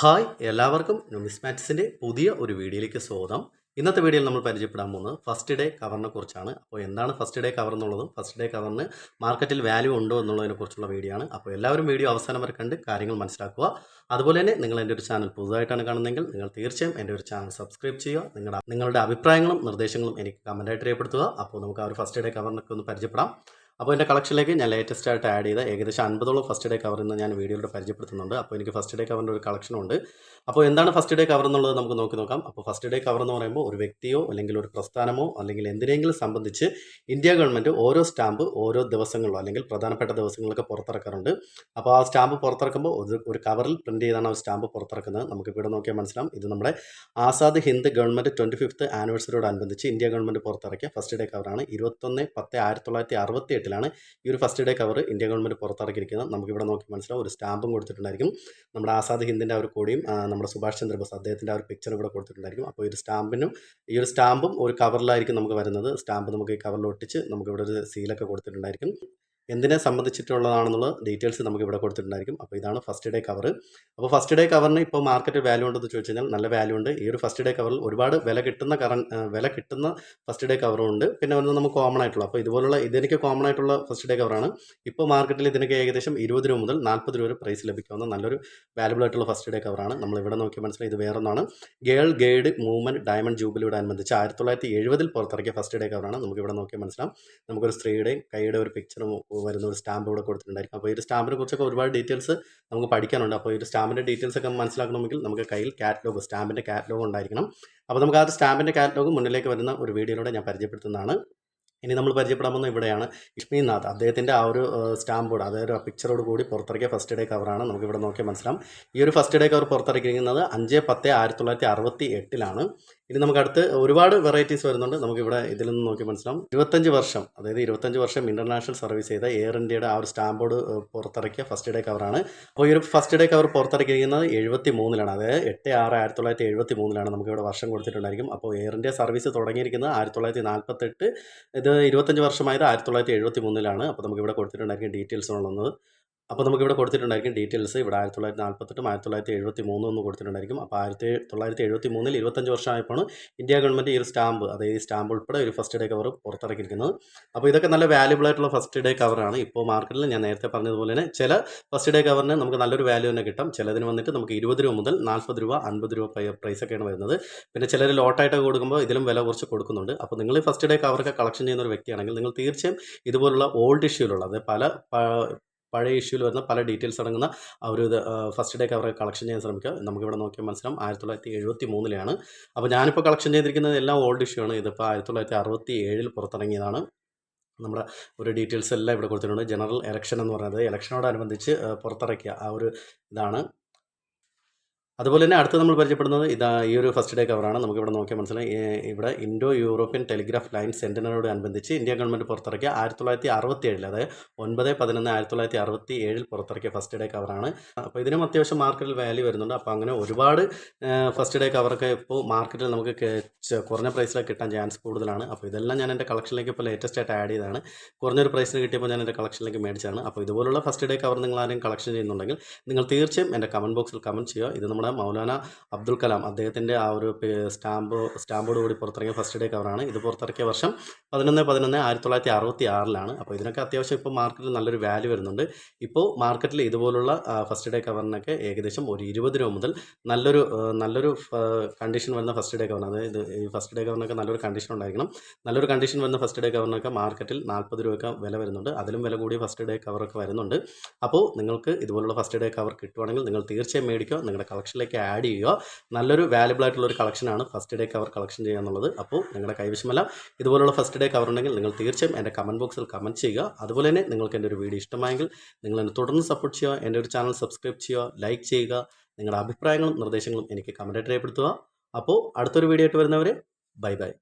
Hi എല്ലാവർക്കും ന്യൂമിസ്മാറ്റിക്സിന്റെ പുതിയ ഒരു വീഡിയോയിലേക്ക് സ്വാഗതം. ഇന്നത്തെ വീഡിയോയിൽ നമ്മൾ പരിചയപ്പെടാൻ പോകുന്നത് ഫസ്റ്റ് ഡേ കവറിനെ കുറിച്ചാണ്. അപ്പോൾ എന്താണ് ഫസ്റ്റ് ഡേ കവർ എന്നുള്ളതും ഫസ്റ്റ് ഡേ കവറിന് മാർക്കറ്റിൽ വാല്യൂ ഉണ്ടോ എന്നുള്ളതിനെ കുറിച്ചുള്ള വീഡിയോ ആണ്. അപ്പോൾ എല്ലാവരും വീഡിയോ അവസാനം വരെ കണ്ട് കാര്യങ്ങൾ മനസ്സിലാക്കുക. അതുപോലെ തന്നെ നിങ്ങൾ എന്റെ ഒരു ചാനൽ പുതുതായിട്ടാണ് കാണുന്നതെങ്കിൽ നിങ്ങൾ തീർച്ചയായും എന്റെ ഒരു ചാനൽ സബ്സ്ക്രൈബ് ചെയ്യുക. നിങ്ങളുടെ നിങ്ങളുടെ അഭിപ്രായങ്ങളും നിർദ്ദേശങ്ങളും എനിക്ക് കമന്റായിട്ട് രേഖപ്പെടുത്തുക. അപ്പോൾ നമുക്ക് ആ ഒരു ഫസ്റ്റ് ഡേ കവറിനൊക്കെ ഒന്ന് പരിചയപ്പെടാം. അപ്പോൾ എന്റെ കളക്ഷനിലേക്ക് ഞാൻ ലേറ്റസ്റ്റ് ആയിട്ട് ആഡ് ചെയ്ത ഏകദേശം അൻപതോളം ഫസ്റ്റ് ഡേ കവർ എന്ന് ഞാൻ വീഡിയോയിലൂടെ പരിചയപ്പെടുത്തുന്നുണ്ട്. അപ്പോൾ എനിക്ക് ഫസ്റ്റ് ഡേ കവറിന്റെ ഒരു കളക്ഷൻ ഉണ്ട്. അപ്പോൾ എന്താണ് ഫസ്റ്റ് ഡേ കവർ എന്നുള്ളത് നമുക്ക് നോക്കി നോക്കാം. അപ്പോൾ ഫസ്റ്റ് ഡേ കവർ എന്ന് പറയുമ്പോൾ ഒരു വ്യക്തിയോ അല്ലെങ്കിൽ ഒരു പ്രസ്ഥാനമോ അല്ലെങ്കിൽ എന്തിനെങ്കിലും സംബന്ധിച്ച് ഇന്ത്യ ഗവൺമെന്റ് ഓരോ സ്റ്റാമ്പ് ഓരോ ദിവസങ്ങളിലോ അല്ലെങ്കിൽ പ്രധാനപ്പെട്ട ദിവസങ്ങളൊക്കെ പുറത്തിറക്കാറുണ്ട്. അപ്പോൾ ആ സ്റ്റാമ്പ് പുറത്തിറക്കുമ്പോൾ ഒരു കവറിൽ പ്രിന്റ് ചെയ്താണ് ആ സ്റ്റാമ്പ് പുറത്തിറക്കുന്നത്. നമുക്ക് ഇവിടെ നോക്കിയാൽ മനസ്സിലാവും. ഇത് നമ്മുടെ Azad Hind government twenty fifth ആനിവേഴ്സറിയോടനുബന്ധിച്ച് India government പുറത്തിറക്കിയ ഫസ്റ്റ് ഡേ കവറാണ് ഇരുപത്തൊന്ന് പത്ത് ആയിരത്തി തൊള്ളായിരത്തി അറുപത്തി എട്ടിലാണ് ഈ ഒരു first day cover India government പുറത്തിറക്കിയിരിക്കുന്നത് നമുക്കിവിടെ നോക്കി മനസ്സിലാവും. ഒരു സ്റ്റാമ്പും കൊടുത്തിട്ടുണ്ടായിരിക്കും. നമ്മുടെ ആസാദ് ഹിന്ദിന്റെ ഒരു കൊടിയും നമ്മുടെ സുഭാഷ് ചന്ദ്രബോസ് അദ്ദേഹത്തിന്റെ ആ ഒരു പിക്ചർ ഇവിടെ കൊടുത്തിട്ടുണ്ടായിരിക്കും. അപ്പോൾ ഈ ഒരു സ്റ്റാമ്പിനും ഈ ഒരു സ്റ്റാമ്പും ഒരു കവറിലായിരിക്കും നമുക്ക് വരുന്നത്. സ്റ്റാമ്പ് നമുക്ക് ഈ കവറിൽ ഒട്ടിച്ച് നമുക്കിവിടെ ഒരു സീലൊക്കെ കൊടുത്തിട്ടുണ്ടായിരിക്കും. എന്തിനെ സംബന്ധിച്ചിട്ടുള്ളതാണെന്നുള്ള ഡീറ്റെയിൽസ് നമുക്ക് ഇവിടെ കൊടുത്തിട്ടുണ്ടായിരിക്കും. അപ്പോൾ ഇതാണ് ഫസ്റ്റ് ഡേ കവർ അപ്പോൾ ഫസ്റ്റ് ഡേ കവറിന് ഇപ്പോൾ മാർക്കറ്റ് വാല്യൂ ഉണ്ടെന്ന് ചോദിച്ചു കഴിഞ്ഞാൽ നല്ല വാല്യൂ ഉണ്ട്. ഈ ഒരു ഫസ്റ്റ് ഡേ കവറിൽ ഒരുപാട് വില കിട്ടുന്ന കറൻ വില കിട്ടുന്ന ഫസ്റ്റ് ഡേ കവറും ഉണ്ട്. പിന്നെ ഒന്ന് നമുക്ക് കോമൺ ആയിട്ടുള്ള അപ്പോൾ ഇതുപോലുള്ള ഇതെനിക്ക് കോമൺ ആയിട്ടുള്ള ഫസ്റ്റ് ഡേ കവറാണ് ഇപ്പോൾ മാർക്കറ്റിൽ ഇതിനൊക്കെ ഏകദേശം ഇരുപത് രൂപ മുതൽ നാൽപ്പത് രൂപ വരെ പ്രൈസ് ലഭിക്കാവുന്ന നല്ലൊരു വാല്യബിൾ ആയിട്ടുള്ള ഫസ്റ്റ് ഡേ കവറാണ് നമ്മൾ ഇവിടെ നോക്കിയാൽ മനസ്സിലായി ഇത് വേറൊന്നാണ്. ഗേൾ ഗൈഡ് മൂവ്മെന്റ് ഡയമണ്ട് ജൂബിലിയോട് അനുബന്ധിച്ച് ആയിരത്തി തൊള്ളായിരത്തി എഴുപതിൽ പുറത്തിറക്കിയ ഫസ്റ്റ് ഡേ കവറാണ് നമുക്ക് ഇവിടെ നോക്കിയാൽ മനസ്സിലാവും. നമുക്കൊരു സ്ത്രീയുടെയും കൈയുടെ ഒരു പിക്ചറും വരുന്ന ഒരു സ്റ്റാമ്പ് ഇവിടെ കൊടുത്തിട്ടുണ്ടായിരിക്കും. അപ്പോൾ ഈ ഒരു സ്റ്റാമ്പിനെ കുറിച്ചൊക്കെ ഒരുപാട് ഡീറ്റെയിൽസ് നമുക്ക് പഠിക്കാനുണ്ട്. അപ്പോൾ ഈ ഒരു സ്റ്റാമ്പിന്റെ ഡീറ്റെയിൽസ് ഒക്കെ മനസ്സിലാക്കണമെങ്കിൽ നമുക്ക് കയ്യിൽ കാറ്റലോഗ് സ്റ്റാമ്പിന്റെ കാറ്റലോഗ് ഉണ്ടായിരിക്കണം. അപ്പോൾ നമുക്ക് ആ ഒരു സ്റ്റാമ്പിന്റെ കാറ്റലോഗ് മുന്നിലേക്ക് വരുന്ന ഒരു വീഡിയോയിലൂടെ ഞാൻ പരിചയപ്പെടുത്തുന്നതാണ്. ഇനി നമ്മൾ പരിചയപ്പെടാമെന്ന് ഇവിടെയാണ്. ഇഷ്മിനാഥ് അദ്ദേഹത്തിന്റെ ആ ഒരു സ്റ്റാമ്പ് ബോർഡ് അതായത് ആ പിക്ചറോട് കൂടി പുറത്തിറക്കിയ ഫസ്റ്റ് ഡേ കവറാണ് നമുക്ക് ഇവിടെ നോക്കിയാൽ മനസ്സിലാവും. ഈ ഒരു ഫസ്റ്റ് ഡേ കവർ പുറത്തിറക്കിയിരിക്കുന്നത് അഞ്ച് പത്ത് ആയിരത്തി തൊള്ളായിരത്തി അറുപത്തി എട്ടിലാണ്. ഇനി നമുക്ക് അടുത്ത് ഒരുപാട് വെറൈറ്റീസ് വരുന്നുണ്ട്. നമുക്ക് ഇവിടെ ഇതിൽ നിന്ന് നോക്കി മനസ്സിലാവും. ഇരുപത്തഞ്ച് വർഷം അതായത് ഇരുപത്തഞ്ച് വർഷം ഇന്റർനാഷണൽ സർവീസ് ചെയ്ത എയർ ഇന്ത്യയുടെ ആ ഒരു സ്റ്റാമ്പ് ബോർഡ് പുറത്തിറക്കിയ ഫസ്റ്റ് ഡേ കവറാണ് അപ്പോൾ ഈ ഒരു ഫസ്റ്റ് ഡേ കവർ പുറത്തിറക്കിയിരിക്കുന്നത് എഴുപത്തി മൂന്നിലാണ് അതായത് എട്ട് ആറ് ആയിരത്തി തൊള്ളായിരത്തി എഴുപത്തി മൂന്നിലാണ് നമുക്ക് ഇവിടെ വർഷം കൊടുത്തിട്ടുണ്ടായിരിക്കും അപ്പോൾ എയർ ഇന്ത്യ സർവീസ് തുടങ്ങിയിരിക്കുന്നത് ആയിരത്തി തൊള്ളായിരത്തി നാൽപ്പത്തെട്ട് ഇത് ഇരുപത്തഞ്ച് വർഷമായത് ആയിരത്തി തൊള്ളായിരത്തി എഴുപത്തി മൂന്നിലാണ് അപ്പോൾ നമുക്ക് ഇവിടെ കൊടുത്തിട്ടുണ്ടായിരിക്കും ഡീറ്റെയിൽസ് ഉള്ളത്. അപ്പോൾ നമുക്ക് ഇവിടെ കൊടുത്തിട്ടുണ്ടായിരിക്കും ഡീറ്റെയിൽസ്. ഇവിടെ ആയിരത്തി തൊള്ളായിരത്തി നാൽപ്പത്തെട്ടും ആയിരത്തി തൊള്ളായിരത്തി എഴുപത്തി മൂന്നും ഒന്ന് കൊടുത്തിട്ടുണ്ടായിരിക്കും. അപ്പോൾ ആയിരത്തി തൊള്ളായിരത്തി എഴുപത്തി മൂന്നിൽ ഇരുപത്തഞ്ച് വർഷമായപ്പോൾ ഇന്ത്യ ഗവൺമെന്റ് ഈ ഒരു സ്റ്റാമ്പ് അതായത് ഈ സ്റ്റാമ്പ് ഉൾപ്പെടെ ഒരു ഫസ്റ്റ് ഡേ കവർ പുറത്തിറക്കിയിരിക്കുന്നത്. അപ്പോൾ ഇതൊക്കെ നല്ല വാല്യുബിൾ ആയിട്ടുള്ള ഫസ്റ്റ് ഡേ കവറാണ് ഇപ്പോൾ മാർക്കറ്റിൽ ഞാൻ നേരത്തെ പറഞ്ഞതുപോലെ തന്നെ ചില ഫസ്റ്റ് ഡേ കവറിന് നമുക്ക് നല്ലൊരു വാല്യൂ തന്നെ കിട്ടും. ചിലതിന് വന്നിട്ട് നമുക്ക് ഇരുപത് രൂപ മുതൽ നാൽപ്പത് രൂപ അൻപത് രൂപ പ്രൈസൊക്കെയാണ് വരുന്നത്. പിന്നെ ചിലർ ലോട്ടായിട്ടൊക്കെ കൊടുക്കുമ്പോൾ ഇതിലും വില കുറച്ച് കൊടുക്കുന്നുണ്ട്. അപ്പോൾ നിങ്ങൾ ഫസ്റ്റ് ഡേ കവറൊക്കെ കളക്ഷൻ ചെയ്യുന്ന ഒരു വ്യക്തിയാണെങ്കിൽ നിങ്ങൾ തീർച്ചയായും ഇതുപോലുള്ള ഓൾഡ് ഇഷ്യൂലുള്ള അതായത് പല പഴയ ഇഷ്യൂവിൽ വരുന്ന പല ഡീറ്റെയിൽസ് അടങ്ങുന്ന ഒരു ഇത് ഫസ്റ്റ് ഡേ കവർ കളക്ഷൻ ചെയ്യാൻ ശ്രമിക്കുക. നമുക്കിവിടെ നോക്കിയാൽ മനസ്സിലാവും. ആയിരത്തി തൊള്ളായിരത്തി എഴുപത്തി മൂന്നിലാണ് അപ്പോൾ ഞാനിപ്പോൾ കളക്ഷൻ ചെയ്തിരിക്കുന്നത് എല്ലാം ഓൾഡ് ഇഷ്യൂ ആണ്. ഇതിപ്പോൾ ആയിരത്തി തൊള്ളായിരത്തി അറുപത്തി ഏഴിൽ പുറത്തിറങ്ങിയതാണ്. നമ്മുടെ ഒരു ഡീറ്റെയിൽസ് എല്ലാം ഇവിടെ കൊടുത്തിട്ടുണ്ട്. ജനറൽ ഇലക്ഷൻ എന്ന് പറയുന്നത്. ഇലക്ഷനോടനുബന്ധിച്ച് പുറത്തിറക്കിയ ആ ഒരു ഇതാണ്. അതുപോലെ തന്നെ അടുത്ത് നമ്മൾ പരിചയപ്പെടുന്നത് ഇതാ ഈ ഒരു ഫസ്റ്റ് ഡേ കവറാണ് നമുക്കിവിടെ നോക്കിയാൽ മനസ്സിലായി. ഇവിടെ ഇൻഡോ യൂറോപ്യൻ ടെലിഗ്രാഫ് ലൈൻ സെന്റിനോട് അനുബന്ധിച്ച് ഇന്ത്യ ഗവൺമെന്റ് പുറത്തിറക്കിയ ആയിരത്തി തൊള്ളായിരത്തി അറുപത്തി ഏഴിൽ അതായത് ഒൻപത് പതിനൊന്ന് ആയിരത്തി തൊള്ളായിരത്തി അറുപത്തി ഏഴിൽ പുറത്തിറക്കിയ ഫസ്റ്റ് ഡേ കവറാണ് അപ്പോൾ ഇതിനും അത്യാവശ്യം മാർക്കറ്റിൽ വാല്യൂ വരുന്നുണ്ട്. അപ്പോൾ അങ്ങനെ ഒരുപാട് ഫസ്റ്റ് ഡേ കവറൊക്കെ ഇപ്പോൾ മാർക്കറ്റിൽ നമുക്ക് കുറഞ്ഞ പ്രൈസിലൊക്കെ കിട്ടാൻ ചാൻസ് കൂടുതലാണ്. അപ്പോൾ ഇതെല്ലാം ഞാൻ എന്റെ കളക്ഷനിലേക്ക് ഇപ്പോൾ ലേറ്റസ്റ്റ് ആയിട്ട് ആഡ് ചെയ്തതാണ്. കുറഞ്ഞൊരു പ്രൈസിന് കിട്ടിയപ്പോൾ ഞാൻ എന്റെ കളക്ഷനിലേക്ക് മേടിച്ചാണ് അപ്പോൾ ഇതുപോലുള്ള ഫസ്റ്റ് ഡേ കവർ നിങ്ങൾ ആരെങ്കിലും കളക്ഷൻ ചെയ്യുന്നുണ്ടെങ്കിൽ നിങ്ങൾ തീർച്ചയായും എന്റെ കമന്റ് ബോക്സിൽ കമന്റ് ചെയ്യുക. ഇത് നമ്മുടെ മൗലാന അബ്ദുൽ കലാം. അദ്ദേഹത്തിന്റെ ആ ഒരു സ്റ്റാമ്പ് സ്റ്റാമ്പോട് കൂടി പുറത്തിറങ്ങിയ ഫസ്റ്റ് ഡേ കവറാണ് ഇത് പുറത്തിറക്കിയ വർഷം പതിനൊന്ന് പതിനൊന്ന് ആയിരത്തി തൊള്ളായിരത്തി അറുപത്തി ആറിലാണ് അപ്പോൾ ഇതിനൊക്കെ അത്യാവശ്യം ഇപ്പോൾ മാർക്കറ്റിൽ നല്ലൊരു വാല്യൂ വരുന്നുണ്ട്. ഇപ്പോൾ മാർക്കറ്റിൽ ഇതുപോലുള്ള ഫസ്റ്റ് ഡേ കവറിനൊക്കെ ഏകദേശം ഒരു ഇരുപത് രൂപ മുതൽ നല്ലൊരു നല്ലൊരു കണ്ടീഷൻ വന്ന ഫസ്റ്റ് ഡേ കവറിന് അതായത് ഈ ഫസ്റ്റ് ഡേ കവറിനൊക്കെ നല്ലൊരു കണ്ടീഷൻ ഉണ്ടായിരിക്കണം. നല്ലൊരു കണ്ടീഷൻ വന്ന ഫസ്റ്റ് ഡേ കവറിനൊക്കെ മാർക്കറ്റിൽ നാൽപ്പത് രൂപയൊക്കെ വില വരുന്നുണ്ട്. അതിലും വില കൂടിയ ഫസ്റ്റ് ഡേ കവറൊക്കെ വരുന്നുണ്ട്. അപ്പോൾ നിങ്ങൾക്ക് ഇതുപോലുള്ള ഫസ്റ്റ് ഡേ കവർ കിട്ടുവാണെങ്കിൽ നിങ്ങൾ തീർച്ചയായും മേടിക്കുക. നിങ്ങളുടെ കളക്ഷനിലേക്ക് ആഡ് ചെയ്യുക. നല്ലൊരു വാലുബിൾ ആയിട്ടുള്ള ഒരു കളക്ഷനാണ് ഫസ്റ്റ് ഡേ കവർ കളക്ഷൻ ചെയ്യുക എന്നുള്ളത്. അപ്പോൾ നിങ്ങളുടെ കൈവശമല്ല ഇതുപോലുള്ള ഫസ്റ്റ് ഡേ കവർ ഉണ്ടെങ്കിൽ നിങ്ങൾ തീർച്ചയായും എന്റെ കമന്റ് ബോക്സിൽ കമന്റ് ചെയ്യുക. അതുപോലെ തന്നെ നിങ്ങൾക്ക് എന്റെ ഒരു വീഡിയോ ഇഷ്ടമായെങ്കിൽ നിങ്ങൾ എന്നെ തുടർന്ന് സപ്പോർട്ട് ചെയ്യുക. എന്റെ ഒരു ചാനൽ സബ്സ്ക്രൈബ് ചെയ്യുക ലൈക്ക് ചെയ്യുക നിങ്ങളുടെ അഭിപ്രായങ്ങളും നിർദ്ദേശങ്ങളും എനിക്ക് കമന്റായിട്ട് രേഖപ്പെടുത്തുക. അപ്പോൾ അടുത്തൊരു വീഡിയോ ആയിട്ട് വരുന്നവരെ ബൈ ബൈ